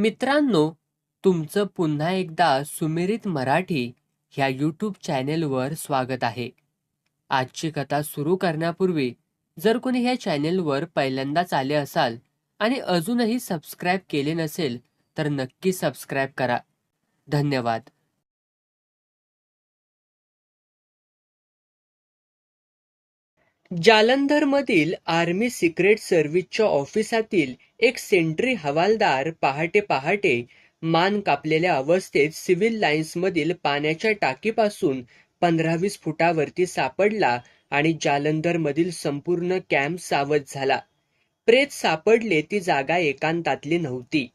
मित्रांनो तुमचं पुन्हा एकदा सुमिरित मराठी ह्या यूट्यूब चॅनेलवर स्वागत आहे. आजची कथा सुरू करण्यापूर्वी जर कोणी ह्या चॅनेलवर पहिल्यांदाच आले असाल आणि अजूनही सबस्क्राईब केले नसेल तर नक्की सबस्क्राईब करा. धन्यवाद. जालंधरमधील आर्मी सिक्रेट सर्व्हिसच्या ऑफिसातील एक सेंट्री हवालदार पहाटे पहाटे मान कापलेल्या अवस्थेत सिव्हिल लाईन्समधील पाण्याच्या टाकीपासून पंधरा वीस फुटावरती सापडला आणि जालंधरमधील संपूर्ण कॅम्प सावध झाला. प्रेत सापडले ती जागा एकांतातली नव्हती.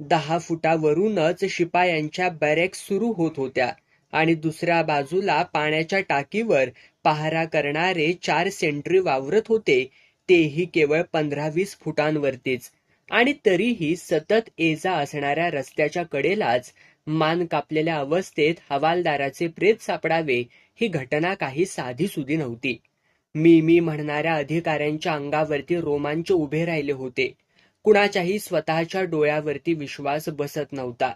दहा फुटावरूनच शिपायांच्या बॅरेक्स सुरू होत होत्या. आणि दुसऱ्या बाजूला पाण्याच्या टाकीवर पहारा करणारे चार सेंट्री वावरत होते. तेही केवळ पंधरा वीस फुटांवरतीच. आणि तरीही सतत एजा असणाऱ्या रस्त्याच्या कडेलाच मान कापलेल्या अवस्थेत हवालदाराचे प्रेत सापडावे ही घटना काही साधी सुधी नव्हती. मी मी म्हणणाऱ्या अधिकाऱ्यांच्या अंगावरती रोमांच उभे राहिले होते. कुणाच्याही स्वतःच्या डोळ्यावरती विश्वास बसत नव्हता.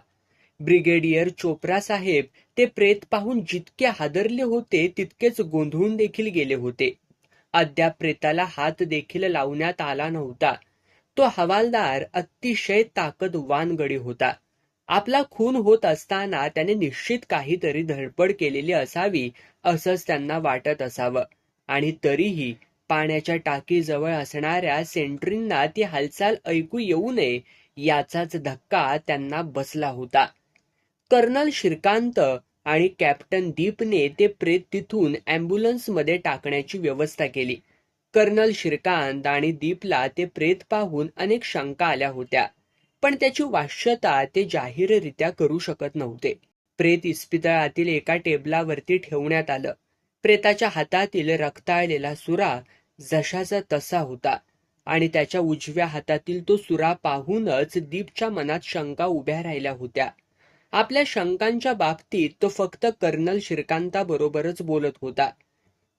ब्रिगेडियर चोप्रा साहेब ते प्रेत पाहून जितके हादरले होते तितकेच गोंधळून देखील गेले होते. अद्याप प्रेताला हात देखील लावण्यात आला नव्हता. तो हवालदार अतिशय ताकदवान गडी होता. आपला खून होत असताना त्याने निश्चित काहीतरी धडपड केलेली असावी असंच त्यांना वाटत असावं. आणि तरीही पाण्याच्या टाकीजवळ असणाऱ्या सेंट्रींना ती हालचाल ऐकू येऊ नये याचाच धक्का त्यांना बसला होता. कर्नल श्रीकांत आणि कॅप्टन दीपने ते प्रेत तिथून ॲम्ब्युलन्समध्ये टाकण्याची व्यवस्था केली. कर्नल श्रीकांत आणि दीपला ते प्रेत पाहून अनेक शंका आल्या होत्या पण त्याची वाश्यता ते जाहीररित्या करू शकत नव्हते. प्रेत इस्पितळातील एका टेबलावरती ठेवण्यात आलं. प्रेताच्या हातातील रक्ताळलेला सुरा जशाचा तसा होता आणि त्याच्या उजव्या हातातील तो सुरा पाहूनच दीपच्या मनात शंका उभ्या राहिल्या होत्या. आपल्या शंकांच्या बाबतीत तो फक्त कर्नल श्रीकांताबरोबरच बोलत होता.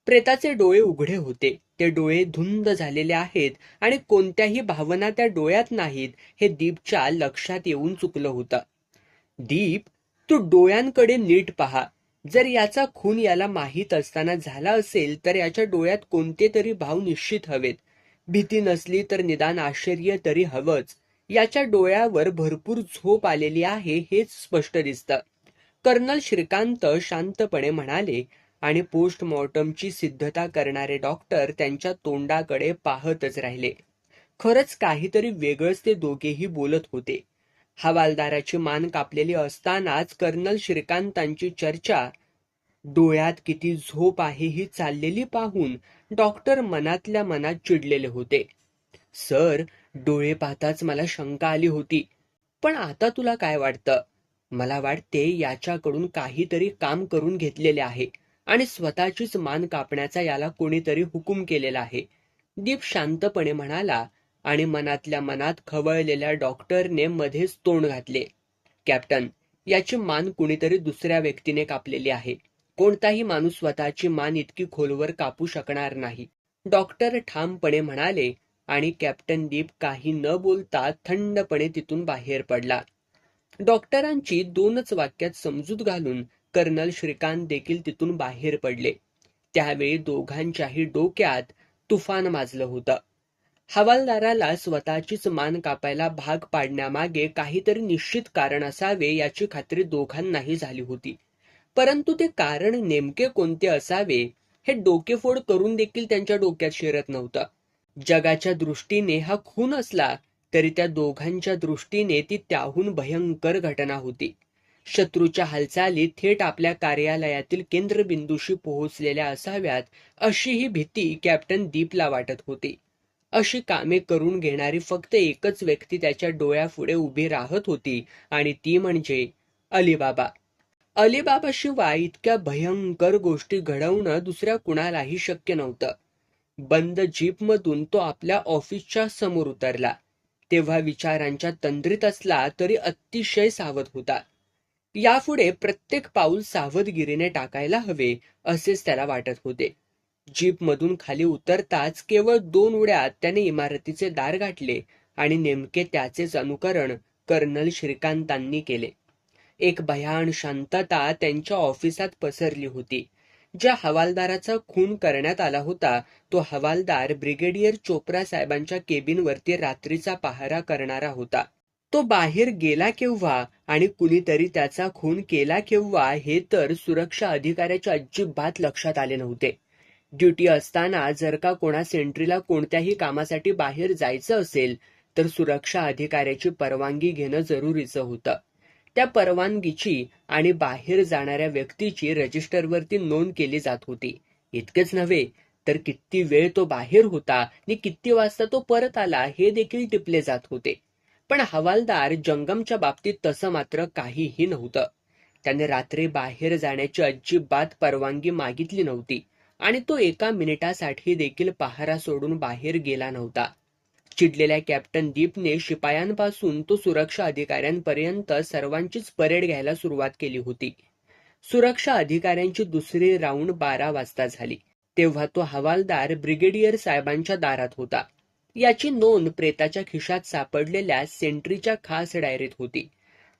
प्रेताचे डोळे उघडे होते. ते डोळे धुंद झालेले आहेत आणि कोणत्याही भावना त्या डोळ्यात नाहीत हे दीपच्या लक्षात येऊन चुकलं होतं. दीप तू डोळ्यांकडे नीट पहा. जर याचा खून याला माहीत असताना झाला असेल तर याच्या डोळ्यात कोणते तरी भाव निश्चित हवेत. भीती नसली तर निदान आश्चर्य तरी हवंच. याच्या डोळ्यावर भरपूर झोप आलेली आहे हेच स्पष्ट दिसतं. कर्नल श्रीकांत शांतपणे म्हणाले आणि पोस्टमॉर्टमची सिद्धता करणारे डॉक्टर त्यांच्या तोंडाकडे पाहतच राहिले. खरंच काहीतरी वेगळंच ते दोघेही बोलत होते. हवालदाराची मान कापलेली असतानाच कर्नल श्रीकांतांची चर्चा डोळ्यात किती झोप आहे ही चाललेली पाहून डॉक्टर मनातल्या मनात चिडलेले होते. सर डोळे पाहताच मला शंका आली होती. पण आता तुला काय वाटतं? मला वाटते याच्याकडून काहीतरी काम करून घेतलेले आहे आणि स्वतःचीच मान कापण्याचा याला कोणीतरी हुकूम केलेला आहे. दीप शांतपणे म्हणाला आणि मनातल्या मनात खवळलेल्या डॉक्टरने मध्येच तोंड घातले. कॅप्टन याची मान कुणीतरी दुसऱ्या व्यक्तीने कापलेली आहे. कोणताही माणूस स्वतःची मान इतकी खोलवर कापू शकणार नाही. डॉक्टर ठामपणे म्हणाले आणि कॅप्टन दीप काही न बोलता थंडपणे तिथून बाहेर पडला. डॉक्टरांची दोनच वाक्यात समजूत घालून कर्नल श्रीकांत देखील तिथून बाहेर पडले. त्यावेळी दोघांच्याही डोक्यात तुफान माजलं होतं. हवालदाराला स्वतःचीच मान कापायला भाग पाडण्यामागे काहीतरी निश्चित कारण असावे याची खात्री दोघांनाही झाली होती. परंतु ते कारण नेमके कोणते असावे हे डोकेफोड करून देखील त्यांच्या डोक्यात शिरत नव्हतं. जगाच्या दृष्टीने हा खून असला तरी त्या दोघांच्या दृष्टीने ती त्याहून भयंकर घटना होती. शत्रूच्या हालचाली थेट आपल्या कार्यालयातील केंद्रबिंदूशी पोहोचलेल्या असाव्यात अशी ही भीती कॅप्टन दीपला वाटत होती. अशी कामे करून घेणारी फक्त एकच व्यक्ती त्याच्या डोळ्यापुढे उभी राहत होती आणि ती म्हणजे अलिबाबा. अलिबाबाशिवाय इतक्या भयंकर गोष्टी घडवणं दुसऱ्या कुणालाही शक्य नव्हतं. बंद जीपमधून तो आपल्या ऑफिसच्या समोर उतरला. तेव्हा विचारांच्या तंद्रीत असला तरी अतिशय सावध होता. यापुढे प्रत्येक पाऊल सावधगिरीने टाकायला हवे असेच त्याला वाटत होते. जीपमधून खाली उतरताच केवळ दोन उड्यात त्याने इमारतीचे दार गाठले आणि नेमके त्याचेच अनुकरण कर्नल श्रीकांतांनी केले. एक भयान शांतता त्यांच्या ऑफिसात पसरली होती. ज्या हवालदाराचा खून करण्यात आला होता तो हवालदार ब्रिगेडियर चोप्रा साहेबांच्या केबिनवरती रात्रीचा पहारा करणारा होता. तो बाहेर गेला केव्हा आणि कुणीतरी त्याचा खून केला केव्हा हे तर सुरक्षा अधिकाऱ्याच्या अजिबात लक्षात आले नव्हते. ड्युटी असताना जर का कोणा सेंट्रीला कोणत्याही कामासाठी बाहेर जायचं असेल तर सुरक्षा अधिकाऱ्याची परवानगी घेणं जरुरीचं होतं. त्या परवानगीची आणि बाहेर जाणाऱ्या व्यक्तीची रजिस्टरवरती नोंद केली जात होती. इतकेच नव्हे तर किती वेळ तो बाहेर होता आणि किती वाजता तो परत आला हे देखील टिपले जात होते. पण हवालदार जंगमच्या बाबतीत तसं मात्र काहीही नव्हतं. त्याने रात्री बाहेर जाण्याची अजिबात परवानगी मागितली नव्हती आणि तो एका मिनिटासाठी देखील पहारा सोडून बाहेर गेला नव्हता. चिडलेल्या कॅप्टन दीपने शिपायांपासून तो सुरक्षा अधिकाऱ्यांपर्यंत सर्वांचीच परेड घ्यायला सुरुवात केली होती. सुरक्षा अधिकाऱ्यांची दुसरी राऊंड बारा वाजता झाली. तेव्हा तो हवालदार ब्रिगेडियर साहेबांच्या दारात होता. याची नोंद प्रेताच्या खिशात सापडलेल्या सेंट्रीच्या खास डायरीत होती.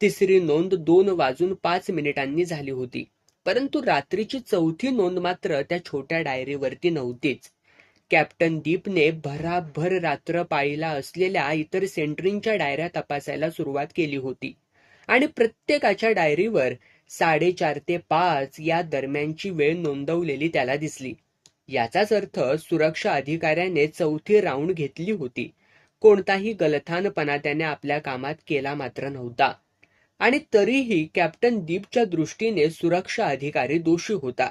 तिसरी नोंद दोन वाजून पाच मिनिटांनी झाली होती. परंतु रात्रीची चौथी नोंद मात्र त्या छोट्या डायरीवरती नव्हतीच. कॅप्टन दीपने भराभर रात्र पाळीला असलेल्या इतर सेंट्रींच्या डायऱ्या तपासायला सुरुवात केली होती. आणि प्रत्येकाच्या डायरीवर साडेचार ते पाच या दरम्यानची वेळ नोंदवलेली त्याला दिसली. याचाच अर्थ सुरक्षा अधिकाऱ्याने चौथी राऊंड घेतली होती. कोणताही गलथानपणा त्याने आपल्या कामात केला मात्र नव्हता. आणि तरीही कॅप्टन दीपच्या दृष्टीने सुरक्षा अधिकारी दोषी होता.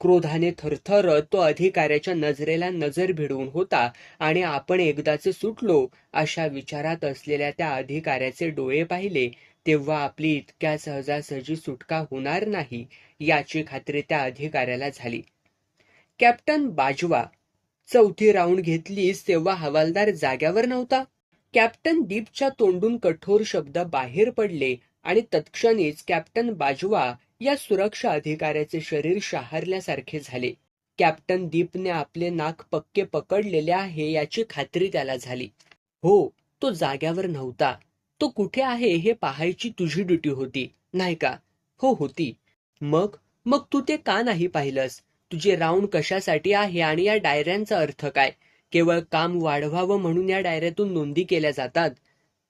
क्रोधाने थरथरत तो अधिकाऱ्याच्या नजरेला नजर भिडवून होता आणि आपण एकदाचे सुटलो अशा विचारात असलेल्या त्या अधिकाऱ्याचे डोळे पाहिले. तेव्हा आपली इतक्या सहजासहजी सुटका होणार नाही याची खात्री त्या अधिकाऱ्याला झाली. कॅप्टन बाजवा चौथी राऊंड घेतलीस तेव्हा हवालदार जाग्यावर नव्हता कॅप्टन दीपच्या तोंडून कठोर शब्द बाहेर पडले आणि तत्क्षणीच कॅप्टन बाजवा या सुरक्षा अधिकाऱ्याचे शरीर शहारल्यासारखे झाले. कॅप्टन दीपने आपले नाक पक्के पकडलेले आहे याची खात्री त्याला झाली. हो तो जाग्यावर नव्हता. तो कुठे आहे हे पाहायची तुझी ड्युटी होती नाही का? हो होती. मग? मग तू ते का नाही पाहिलंस? तुझे राऊंड कशासाठी आहे आणि या डायऱ्यांचा अर्थ काय? केवळ काम वाढवावं म्हणून या डायऱ्यातून नोंदी केल्या जातात.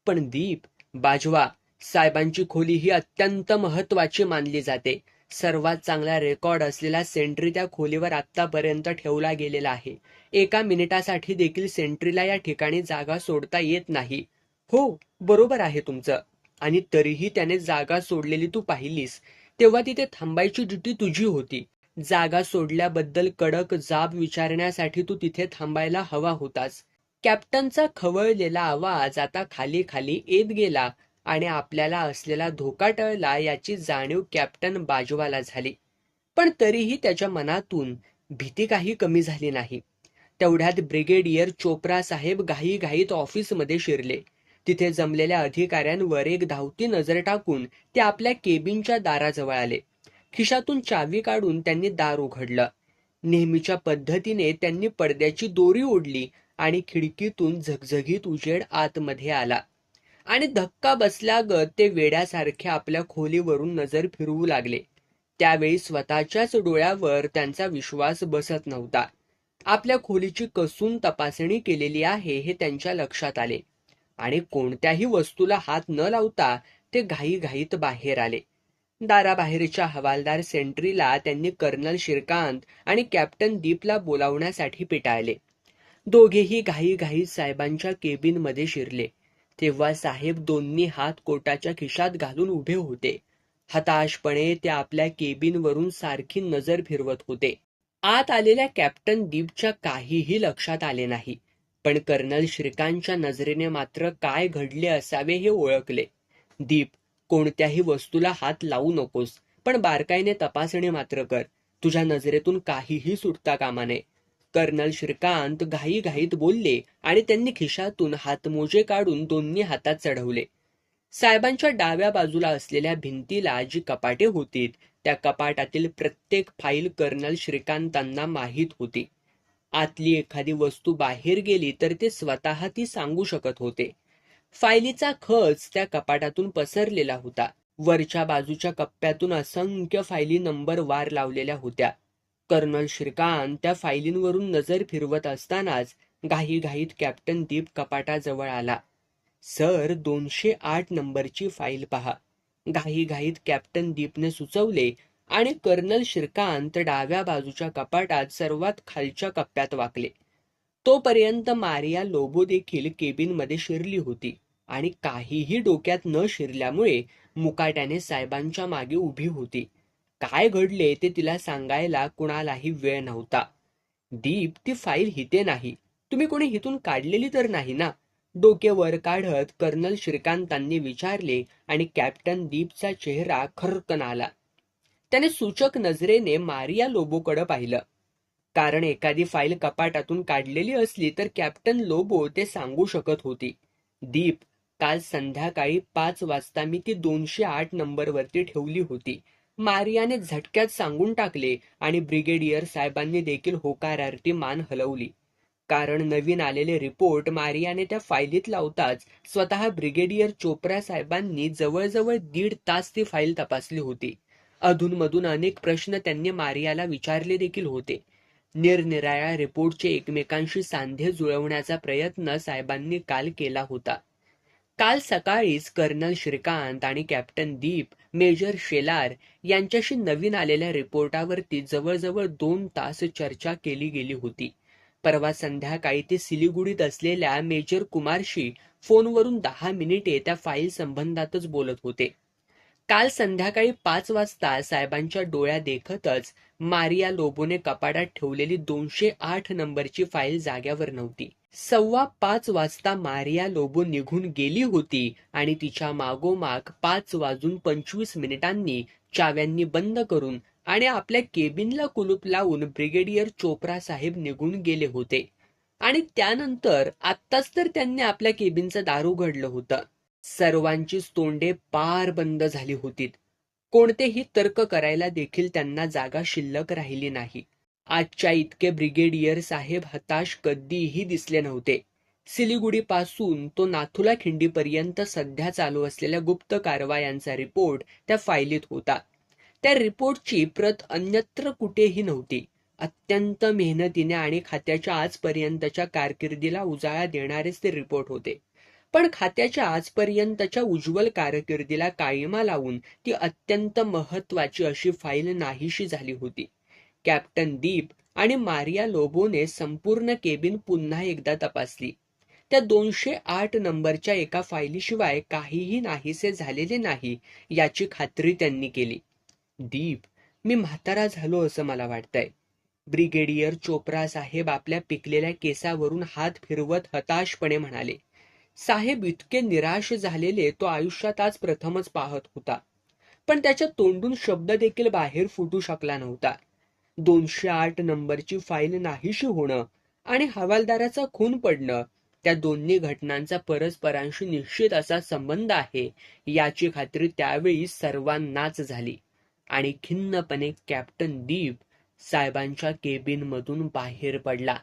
पण दीप बाजवा साहेबांची खोली ही अत्यंत महत्वाची मानली जाते. सर्वात चांगला रेकॉर्ड असलेला सेंट्री त्या खोलीवर आतापर्यंत ठेवला गेलेला आहे. एका मिनिटासाठी देखील सेंट्रीला या ठिकाणी जागा सोडता येत नाही. हो बरोबर आहे तुमचं. आणि तरीही त्याने जागा सोडलेली तू पाहिलीस. तेव्हा तिथे थांबायची ड्युटी तुझी होती. जागा सोडल्याबद्दल कडक जाब विचारण्यासाठी तू तिथे थांबायला हवा होतास. कॅप्टनचा खवळलेला आवाज आता खाली खाली येत गेला. आणि आपल्याला असलेला धोका टळला याची जाणीव कॅप्टन बाजवाला झाली. पण तरीही त्याच्या मनातून भीती काही कमी झाली नाही. तेवढ्यात ब्रिगेडियर चोप्रा साहेब घाईघाईत ऑफिसमध्ये शिरले. तिथे जमलेल्या अधिकाऱ्यांवर एक धावती नजर टाकून ते आपल्या केबिनच्या दाराजवळ आले. खिशातून चावी काढून त्यांनी दार उघडलं. नेहमीच्या पद्धतीने त्यांनी पडद्याची दोरी ओढली आणि खिडकीतून झगझगीत उजेड आतमध्ये आला. आणि धक्का बसल्यागत ते वेड्यासारखे आपल्या खोलीवरून नजर फिरवू लागले. त्यावेळी स्वतःच्याच डोळ्यावर त्यांचा विश्वास बसत नव्हता. आपल्या खोलीची कसून तपासणी केलेली आहे हे त्यांच्या लक्षात आले. आणि कोणत्याही वस्तूला हात न लावता ते घाईघाईत बाहेर आले. दाराबाहेरच्या हवालदार सेंट्रीला त्यांनी कर्नल श्रीकांत आणि कॅप्टन दीपला बोलावण्यासाठी पिटाळले. दोघेही घाईघाईत साहेबांच्या केबिनमध्ये शिरले. तेव्हा साहेब दोन्ही हात कोटाच्या खिशात घालून उभे होते. हताशपणे ते आपल्या केबिनवरून सारखी नजर फिरवत होते. आत आलेल्या कॅप्टन दीपच्या काहीही लक्षात आले नाही. पण कर्नल श्रीकांतच्या नजरेने मात्र काय घडले असावे हे ओळखले. दीप कोणत्याही वस्तूला हात लावू नकोस पण बारकाईने तपासणी मात्र कर. तुझ्या नजरेतून काहीही सुटता कामा नये. कर्नल श्रीकांत घाईघाईत बोलले आणि त्यांनी खिशातून हातमोजे काढून दोन्ही हातात चढवले. साहेबांच्या डाव्या बाजूला असलेल्या भिंतीला जी कपाटे होती त्या कपाटातील प्रत्येक फाईल कर्नल श्रीकांतांना माहीत होती. आतली एखादी वस्तू बाहेर गेली तर ते स्वतः ती सांगू शकत होते. फायलीचा खच त्या कपाटातून पसरलेला होता. वरच्या बाजूच्या कप्प्यातून असंख्य फायली नंबर वार लावलेल्या होत्या. कर्नल श्रीकांत त्या फायलींवरून नजर फिरवत असतानाच घाईघाईत कॅप्टन दीप कपाटाजवळ आला. सर दोनशे आठ नंबरची फाईल पहा. घाईघाईत कॅप्टन दीपने सुचवले आणि कर्नल श्रीकांत डाव्या बाजूच्या कपाटात सर्वात खालच्या कप्प्यात वाकले. तोपर्यंत मारिया लोबो देखील केबिनमध्ये शिरली होती आणि काहीही डोक्यात न शिरल्यामुळे मुकाट्याने साहेबांच्या मागे उभी होती. काय घडले ते तिला सांगायला कुणालाही वेळ नव्हता. दीप ती फाईल हिते नाही. तुम्ही कोणी हिथून काढलेली तर नाही ना? डोके वर काढत कर्नल श्रीकांतांनी विचारले आणि कॅप्टन दीपचा चेहरा खरकन आला त्याने सूचक नजरेने मारिया लोबोकडे पाहिलं. कारण एखादी फाईल कपाटातून काढलेली असली तर कॅप्टन लोबो ते सांगू शकत होती. दीप काल संध्याकाळी पाच वाजता मी ती दोनशे आठ नंबरवरती ठेवली होती. मारियाने झटक्यात सांगून टाकले आणि ब्रिगेडियर साहेबांनी देखील होकारार्थी मान हलवली. कारण नवीन आलेले रिपोर्ट मारियाने त्या फायलीत लावताच स्वतः ब्रिगेडियर चोप्रा साहेबांनी जवळजवळ दीड तास ती फाईल तपासली होती. अधूनमधून अनेक प्रश्न त्यांनी मारियाला विचारले देखील होते. निरनिराळ्या रिपोर्टचे एकमेकांशी सांधे जुळवण्याचा प्रयत्न साहेबांनी काल केला होता. काल सकाळीच कर्नल श्रीकांत आणि कॅप्टन दीप मेजर शेलार यांच्याशी नवीन आलेल्या रिपोर्टावरती जवळजवळ दोन तास चर्चा केली गेली होती. परवा संध्याकाळी ते सिलिगुडीत असलेल्या मेजर कुमारशी फोनवरून दहा मिनिटे त्या फाईल संबंधातच बोलत होते. काल संध्याकाळी पाच वाजता साहेबांच्या डोळ्या देखतच मारिया लोबोने कपाटात ठेवलेली दोनशे आठ नंबरची फाईल जाग्यावर नव्हती. सव्वा पाच वाजता मारिया लोबो निघून गेली होती आणि तिच्या मागोमाग पाच वाजून पंचवीस मिनिटांनी चाव्यांनी बंद करून आणि आपल्या केबिनला कुलूप लावून ब्रिगेडियर चोप्रा साहेब निघून गेले होते. आणि त्यानंतर आत्ताच तर त्यांनी आपल्या केबिनचं दार उघडलं होतं. सर्वांचीच तोंडे पार बंद झाली होती कोणतेही तर्क करायला देखील त्यांना जागा शिल्लक राहिली नाही. आजच्या इतके ब्रिगेडियर साहेब हताश कधीही दिसले नव्हते. सिलिगुडी पासून तो नाथुला खिंडीपर्यंत सध्या चालू असलेल्या गुप्त कारवायांचा रिपोर्ट त्या फायलीत होता. त्या रिपोर्टची प्रत अन्यत्र कुठेही नव्हती. अत्यंत मेहनतीने आणि खात्याच्या आजपर्यंतच्या कारकिर्दीला उजाळा देणारेच ते रिपोर्ट होते. पण खात्याच्या आजपर्यंतच्या उज्ज्वल कारकिर्दीला कायमा लावून ती अत्यंत महत्वाची अशी फाईल नाहीशी झाली होती. कॅप्टन दीप आणि मारिया लोबोने संपूर्ण केबिन पुन्हा एकदा तपासली. त्या दोनशे आठ नंबरच्या एका फायलीशिवाय काहीही नाहीसे झालेले नाही याची खात्री त्यांनी केली. दीप मी म्हातारा झालो असं मला वाटतंय. ब्रिगेडियर चोप्रा साहेब आपल्या पिकलेल्या केसावरून हात फिरवत हताशपणे म्हणाले साहेब इतके निराश झालेले तो आयुष्यात आज प्रथमच पाहत होता. पण त्याच्या तोंडून शब्द देखील बाहेर फुटू शकला नव्हता. दोनशे आठ नंबरची फाईल नाहीशी होणं आणि हवालदाराचा खून पडणं त्या दोन्ही घटनांचा परस्परांशी निश्चित असा संबंध आहे याची खात्री त्यावेळी सर्वांनाच झाली. आणि खिन्नपणे कॅप्टन दीप साहेबांच्या केबिन मधून बाहेर पडला.